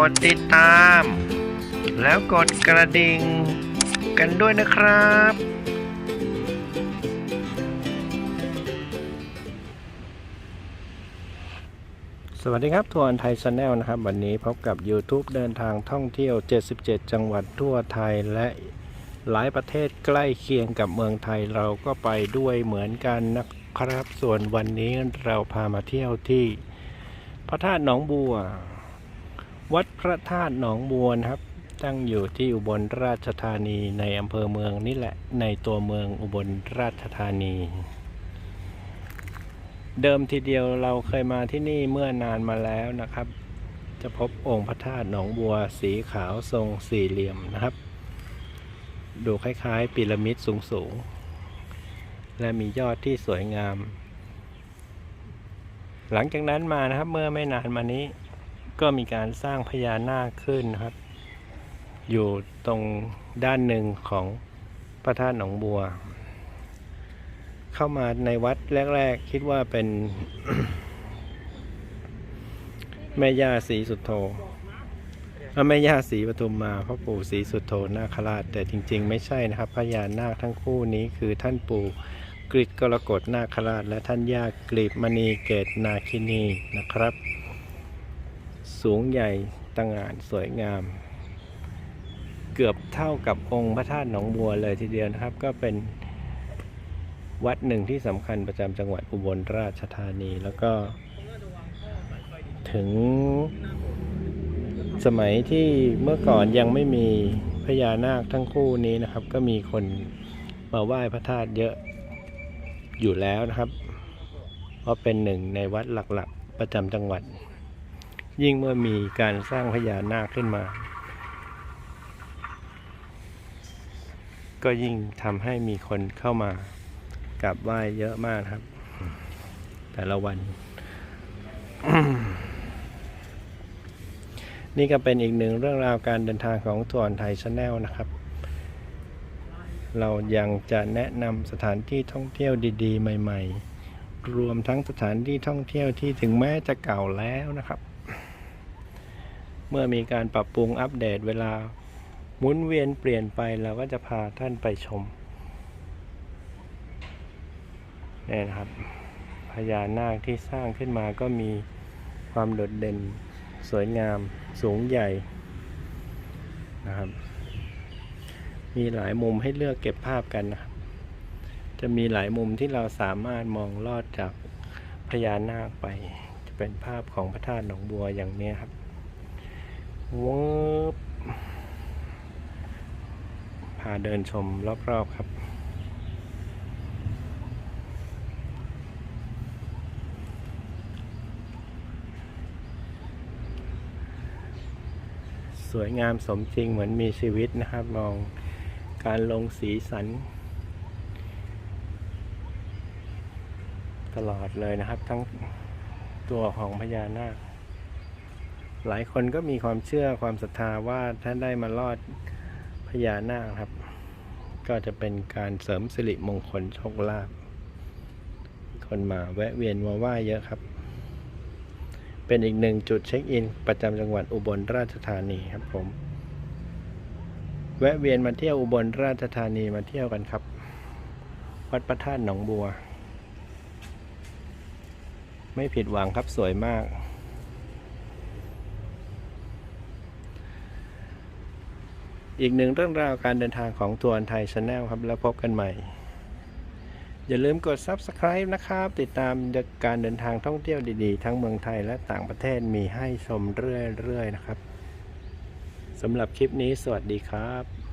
กดติดตาม แล้วกดกระดิ่ง กันด้วยนะครับ สวัสดีครับทัวร์ไทยชาแนลนะครับ วันนี้พบกับ YouTube เดินทางท่องเที่ยว 77 จังหวัดทั่วไทยและหลายประเทศใกล้เคียงกับเมืองไทยเราก็ไปด้วยเหมือนกันนะครับ ส่วนวันนี้เราพามาเที่ยวที่พระธาตุหนองบัว วัดพระธาตุหนองบัวนะครับ ตั้งอยู่ที่อุบลราชธานีในอำเภอเมืองนี่แหละในตัวเมืองอุบลราชธานี เดิมทีเดียวเราเคยมาที่นี่เมื่อนานมาแล้วนะครับ จะพบองค์พระธาตุหนองบัวสีขาวทรงสี่เหลี่ยมนะครับ ดูคล้ายๆ พีระมิดสูงๆ และมียอดที่สวยงาม หลังจากนั้นมานะครับเมื่อไม่นานมานี้ ก็มีการสร้างพญานาคขึ้นนะครับ อยู่ตรงด้านหนึ่งของพระธาตุหนองบัว เข้ามาในวัดแรก ๆ คิดว่าเป็น แม่ย่าศรีสุโธเอ่อแม่ย่าศรีปทุมมาพ่อปู่ศรีสุโธนาคราช แต่จริง ๆ ไม่ใช่นะครับพญานาคทั้งคู่นี้คือท่านปู่กฤษกรกฎนาคราช และท่านย่ากลีบมณีเกตนาคินีนะครับ สูงใหญ่ตั้งงานสวยงาม เกือบเท่ากับองค์พระธาตุหนองบัวเลยทีเดียวนะครับ ก็เป็นวัดหนึ่งที่สำคัญประจำจังหวัดอุบลราชธานีแล้วก็ถึงสมัยที่เมื่อก่อนยังไม่มีพญานาคทั้งคู่นี้นะครับ ก็มีคนมาไหว้พระธาตุเยอะอยู่แล้วนะครับ เพราะเป็นหนึ่งในวัดหลักๆประจำจังหวัด ยิ่งเมื่อมีการสร้างพญานาคขึ้นมา ก็ยิ่งทำให้มีคนเข้ามากราบไหว้เยอะมากครับ แต่ละวัน นี่ก็เป็นอีกหนึ่งเรื่องราวการเดินทางของทัวร์ไทยชาแนลนะครับ เรายังจะแนะนำสถานที่ท่องเที่ยวดี ๆ ใหม่ ๆรวมทั้งสถานที่ท่องเที่ยวที่ถึงแม้จะเก่าแล้วนะครับ เมื่อมีการปรับปรุงอัปเดตเวลาหมุนเวียนเปลี่ยนไปเราก็จะพาท่านไปชมนี่นะครับ พญานาคที่สร้างขึ้นมาก็มีความโดดเด่นสวยงามสูงใหญ่นะครับ มีหลายมุมให้เลือกเก็บภาพกันนะครับ จะมีหลายมุมที่เราสามารถมองลอดจากพญานาคไป จะเป็นภาพของพระธาตุหนองบัวอย่างนี้ครับ วบพาเดินชมรอบๆครับ สวยงามสมจริงเหมือนมีชีวิตนะครับ มองการลงสีสัน ตลอดเลยนะครับ ทั้งตัวของพญานาค หลายคนก็มีความเชื่อความศรัทธาว่าถ้าได้มาลอดพญานาคครับ ก็จะเป็นการเสริมสิริมงคลโชคลาภคนมาแวะเวียนมาไหว้เยอะครับ เป็นอีกหนึ่งจุดเช็คอิน ประจำจังหวัดอุบลราชธานีครับผม แวะเวียนมาเที่ยวอุบลราชธานีมาเที่ยวกันครับ วัดพระธาตุหนองบัว ไม่ผิดหวังครับสวยมาก อีกหนึ่งเรื่องราวการเดินทางของทัวร์ไทยชาแนลครับ แล้วพบกันใหม่ อย่าลืมกด Subscribe นะครับ ติดตามการเดินทางท่องเที่ยวดีๆ ทั้งเมืองไทยและต่างประเทศมีให้ชมเรื่อยๆนะครับสำหรับคลิปนี้สวัสดีครับ